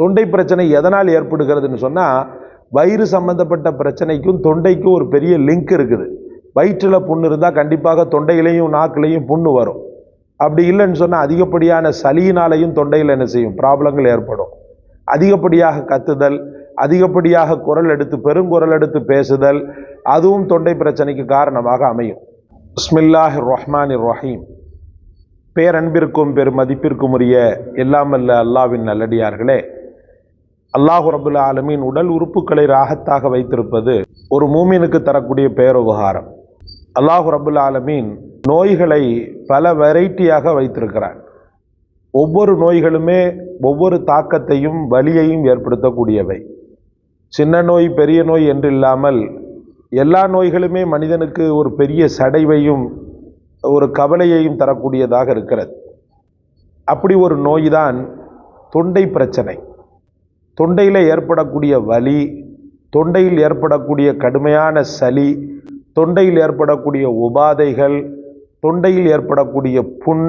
தொண்டை பிரச்சனை எதனால் ஏற்படுகிறதுன்னு சொன்னால் வயிறு சம்பந்தப்பட்ட பிரச்சனைக்கும் தொண்டைக்கும் ஒரு பெரிய லிங்க் இருக்குது. வயிற்றில் புண்ணு இருந்தால் கண்டிப்பாக தொண்டையிலையும் நாக்குலையும் புண்ணு வரும். அப்படி இல்லைன்னு சொன்னால் அதிகப்படியான சளியினாலையும் தொண்டையில் என்ன செய்யும்? ப்ராப்ளங்கள் ஏற்படும். அதிகப்படியாக கத்துதல் அதிகப்படியாக குரல் எடுத்து பெருங்குரல் எடுத்து பேசுதல் அதுவும் தொண்டை பிரச்சனைக்கு காரணமாக அமையும். ஸ்மில்லாஹ் ரஹ்மான் ரஹீம் பேரன்பிற்கும் பெருமதிப்பிற்கும் உரிய எல்லாமல்ல அல்லாவின் நல்லடியார்களே அல்லாஹு ரபுல் ஆலமீன் உடல் உறுப்புகளை ராகத்தாக வைத்திருப்பது ஒரு மூமினுக்கு தரக்கூடிய பேருபகாரம். அல்லாஹு ரபுல் ஆலமீன் நோய்களை பல வெரைட்டியாக வைத்திருக்கிறான் ஒவ்வொரு நோய்களுமே ஒவ்வொரு தாக்கத்தையும் வலியையும் ஏற்படுத்தக்கூடியவை. சின்ன நோய் பெரிய நோய் என்று இல்லாமல் எல்லா நோய்களுமே மனிதனுக்கு ஒரு பெரிய சடைவையும் ஒரு கவலையையும் தரக்கூடியதாக இருக்கிறது. அப்படி ஒரு நோய்தான் தொண்டை பிரச்சனை. தொண்டையில் ஏற்படக்கூடிய வலி தொண்டையில் ஏற்படக்கூடிய கடுமையான சளி தொண்டையில் ஏற்படக்கூடிய உபாதைகள் தொண்டையில் ஏற்படக்கூடிய புண்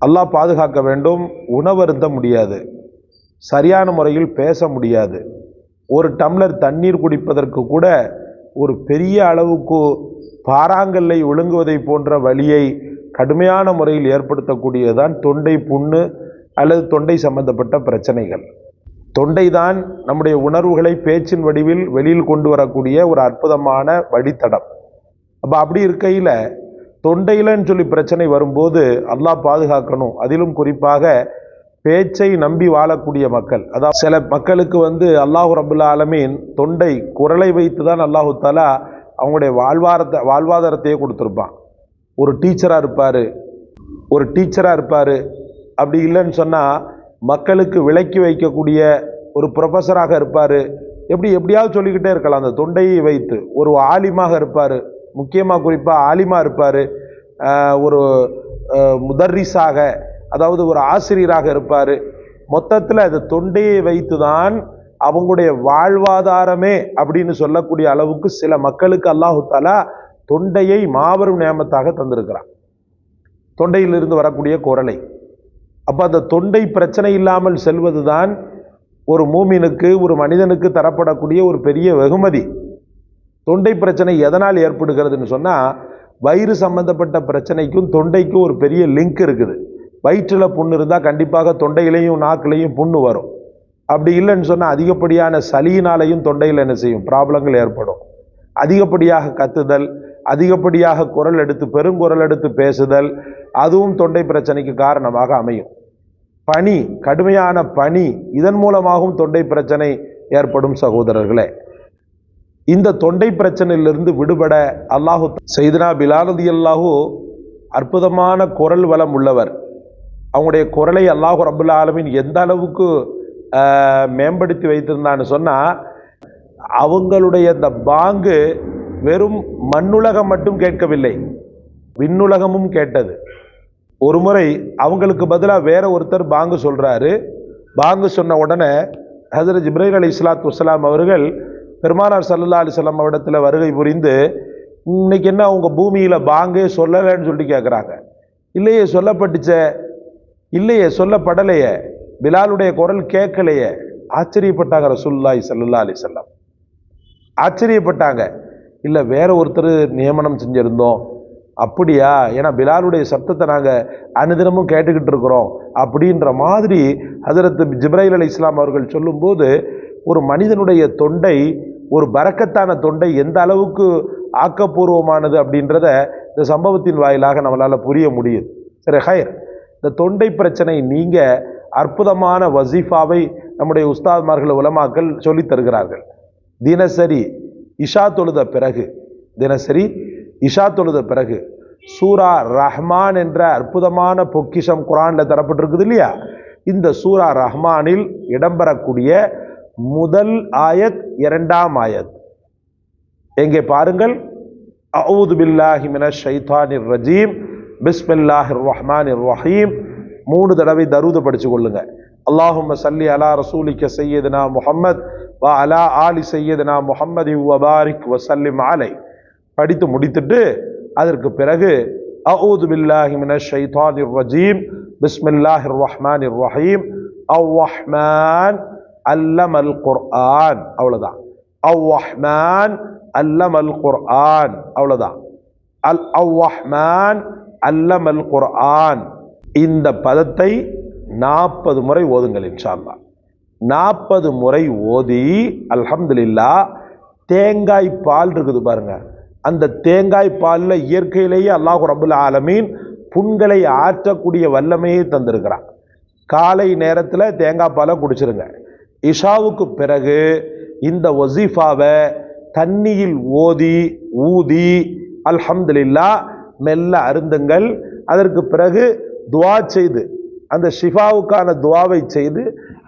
எல்லாம் பாதுகாக்க வேண்டும். உணவருந்த முடியாது. சரியான முறையில் பேச முடியாது. ஒரு டம்ளர் தண்ணீர் குடிப்பதற்கு கூட ஒரு பெரிய அளவுக்கு பாறாங்கல்லை ஒழுங்குவதை போன்ற வலியை கடுமையான முறையில் ஏற்படுத்தக்கூடியதுதான் தொண்டை புண்ணு அல்லது தொண்டை சம்பந்தப்பட்ட பிரச்சனைகள். தொண்டை தான் நம்முடைய உணர்வுகளை பேச்சின் வடிவில் வெளியில் கொண்டு வரக்கூடிய ஒரு அற்புதமான வழித்தடம். அப்போ அப்படி இருக்கையில் தொண்டையிலன்னு சொல்லி பிரச்சனை வரும்போது அல்லாஹ் பாதுகாக்கணும். அதிலும் குறிப்பாக பேச்சை நம்பி வாழக்கூடிய மக்கள். அதாவது சில மக்களுக்கு வந்து அல்லாஹு ரபுல்லா ஆலமீன் தொண்டை குரலை வைத்து தான் அல்லாஹு தாலா அவங்களுடைய வாழ்வாரத்தை வாழ்வாதாரத்தையே கொடுத்துருப்பான். ஒரு டீச்சராக இருப்பார் ஒரு டீச்சராக இருப்பார். அப்படி இல்லைன்னு சொன்னால் மக்களுக்கு விளக்கி வைக்கக்கூடிய ஒரு ப்ரொஃபஸராக இருப்பார். எப்படி எப்படியாவது சொல்லிக்கிட்டே இருக்கலாம். அந்த தொண்டையை வைத்து ஒரு ஆலிமாக இருப்பார். முக்கியமாக குறிப்பாக ஆலிமாக இருப்பார். ஒரு முதர்ரிஸாக அதாவது ஒரு ஆசிரியராக இருப்பார். மொத்தத்தில் அது தொண்டையை வைத்து தான் அவங்களுடைய வாழ்வாதாரமே அப்படின்னு சொல்லக்கூடிய அளவுக்கு சில மக்களுக்கு அல்லாஹு தாலா தொண்டையை மாபெரும் நியமத்தாக தந்திருக்கிறான். தொண்டையிலிருந்து வரக்கூடிய குரலை. அப்போ அந்த தொண்டை பிரச்சனை இல்லாமல் செல்வது தான் ஒரு மூமினுக்கு ஒரு மனிதனுக்கு தரப்படக்கூடிய ஒரு பெரிய வெகுமதி. தொண்டை பிரச்சனை எதனால் ஏற்படுகிறதுன்னு சொன்னால் வயிறு சம்பந்தப்பட்ட பிரச்சனைக்கும் தொண்டைக்கும் ஒரு பெரிய லிங்க் இருக்குது. வயிற்றில் புண்ணு இருந்தால் கண்டிப்பாக தொண்டையிலையும் நாக்குலேயும் புண்ணு வரும். அப்படி இல்லைன்னு சொன்னால் அதிகப்படியான சளியினாலையும் தொண்டையில் என்ன செய்யும்? ப்ராப்ளங்கள் ஏற்படும். அதிகப்படியாக கத்துதல் அதிகப்படியாக குரல் எடுத்து பெருங்குரல் எடுத்து பேசுதல் அதுவும் தொண்டை பிரச்சனைக்கு காரணமாக அமையும். பனி கடுமையான பனி இதன் மூலமாகவும் தொண்டை பிரச்சனை ஏற்படும் சகோதரர்களே. இந்த தொண்டை பிரச்சனையிலிருந்து விடுபட அல்லாஹு செய்தனா பிலாலதி அல்லாஹூ அற்புதமான குரல் வளம் உள்ளவர். அவங்களுடைய குரலை அல்லாஹு ரபுல்லா ஆலமின் எந்த அளவுக்கு மேம்படுத்தி வைத்திருந்தான்னு சொன்னால் அவங்களுடைய இந்த பாங்கு வெறும் மண்ணுலகம் மட்டும் கேட்கவில்லை விண்ணுலகமும் கேட்டது. ஒரு முறை அவங்களுக்கு பதிலாக வேற ஒருத்தர் பாங்கு சொல்கிறாரு பாங்கு சொன்ன உடனே ஹசரத் ஜிப்ரைல் அலி இஸ்லாத் வஸ்லாம் அவர்கள் பெருமானார் சல்லா அலிஸ்லாம் அவரிடத்தில் வருகை புரிந்து இன்னைக்கு என்ன அவங்க பூமியில் பாங்கே சொல்லலைன்னு சொல்லி கேட்குறாங்க இல்லையே சொல்லப்பட்டுச்ச. இல்லையே சொல்லப்படலையே. பிலாலுடைய குரல் கேட்கலையே. ஆச்சரியப்பட்டாங்க ரசூல்லாய் சல்லா அலி ஆச்சரியப்பட்டாங்க. இல்லை வேற ஒருத்தர் நியமனம் செஞ்சுருந்தோம். அப்படியா? ஏன்னா பிலாலுடைய சப்தத்தை நாங்கள் அனுதினமும் கேட்டுக்கிட்டு இருக்கிறோம். அப்படின்ற மாதிரி ஹசரத் ஜிப்ராயில் அலி இஸ்லாம் அவர்கள் சொல்லும்போது ஒரு மனிதனுடைய தொண்டை ஒரு பறக்கத்தான தொண்டை எந்த அளவுக்கு ஆக்கப்பூர்வமானது அப்படின்றத இந்த சம்பவத்தின் வாயிலாக நம்மளால் புரிய முடியுது. சரி ஹயர் இந்த தொண்டை பிரச்சனை நீங்க அற்புதமான வசீஃபாவை நம்முடைய உஸ்தாத்மார்கள் உலமாக்கள் சொல்லித் தருகிறார்கள். தினசரி இஷா தொழுத பிறகு தினசரி இஷா தொழுத பிறகு சூரா ரஹ்மான் என்ற அற்புதமான பொக்கிஷம் குரானில் தரப்பட்டிருக்குது இல்லையா? இந்த சூரா ரஹ்மானில் இடம்பெறக்கூடிய முதல் ஆயத் இரண்டாம் ஆயத். எங்கே பாருங்கள்? அவுது பில்லாஹி மின ஷைத்தானிர் ரஜீம் பிஸ்மில்லாஹிர் ரஹ்மானிர் ரஹீம். மூணு தடவை தருது படிச்சு கொள்ளுங்கள் அல்லாஹும் சல்லி அலா ரசூலிக்க சையதுனா முஹம்மத் வ அலா ஆலி சையதுனா முஹம்மதி வபாரிக் வசல்லிம் ஆலை படித்து முடித்துட்டு அதற்கு பிறகு அவுது பில்லாஹி மினஷ் ஷைத்தானிர் ரஜீம் பிஸ்மில்லாஹிர் ரஹ்மானிர் ரஹீம் அர் ரஹ்மான் அல்லமல் குர்ஆன் அவ்வளோதான் அல் ரஹ்மான் அல்லமல் குர்ஆன் அவ்வளோதான் அல் அல் ரஹ்மான் அல்லமல் குர்ஆன் இந்த பதத்தை நாற்பது முறை ஓதுங்கள் இன்ஷால்லா நாற்பது முறை ஓதி அல்ஹம்துலில்லா தேங்காய் பால் இருக்குது பாருங்க. அந்த தேங்காய் பாலில் இயற்கையிலேயே அல்லாஹு ரபுல் ஆலமீன் புண்களை ஆற்றக்கூடிய வல்லமையை தந்திருக்கிறான். காலை நேரத்தில் தேங்காய் பாலை குடிச்சிருங்க. இஷாவுக்கு பிறகு இந்த ஒசீஃபாவை தண்ணியில் ஓதி ஊதி அல்ஹம்துலில்லா மெல்ல அருந்துங்கள். அதற்கு பிறகு துவா செய்து அந்த ஷிஃபாவுக்கான துவாவை செய்து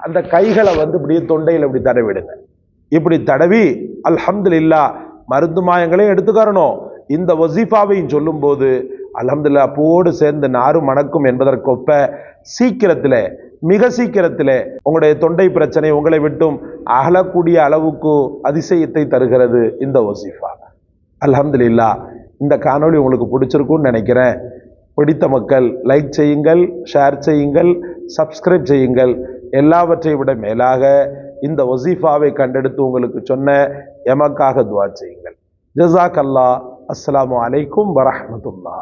அந்த கைகளை வந்து இப்படியே தொண்டையில் இப்படி தடவிடுங்க. இப்படி தடவி அல்ஹம்துலில்லா மருந்து மாயங்களையும் எடுத்துக்கறணும். இந்த வசீஃபாவையும் சொல்லும்போது அல்ஹம்துலில்லா பூவோடு சேர்ந்து நாறு மணக்கும் என்பதற்கொப்ப சீக்கிரத்தில் மிக சீக்கிரத்தில் உங்களுடைய தொண்டை பிரச்சனை உங்களை விட்டும் அகலக்கூடிய அளவுக்கு அதிசயத்தை தருகிறது இந்த வசீஃபா. அல்ஹம்துலில்லா இந்த காணொளி உங்களுக்கு பிடிச்சிருக்கும்னு நினைக்கிறேன். பிடித்த மக்கள் லைக் செய்யுங்கள் ஷேர் செய்யுங்கள் சப்ஸ்கிரைப் செய்யுங்கள். எல்லாவற்றை விட மேலாக இந்த ஒசீஃபாவை கண்டெடுத்து உங்களுக்கு சொன்ன எமக்காக துவா செய்யுங்கள். ஜசாக் அல்லா அஸ்லாம் வலைக்கும் வரமத்துல்லா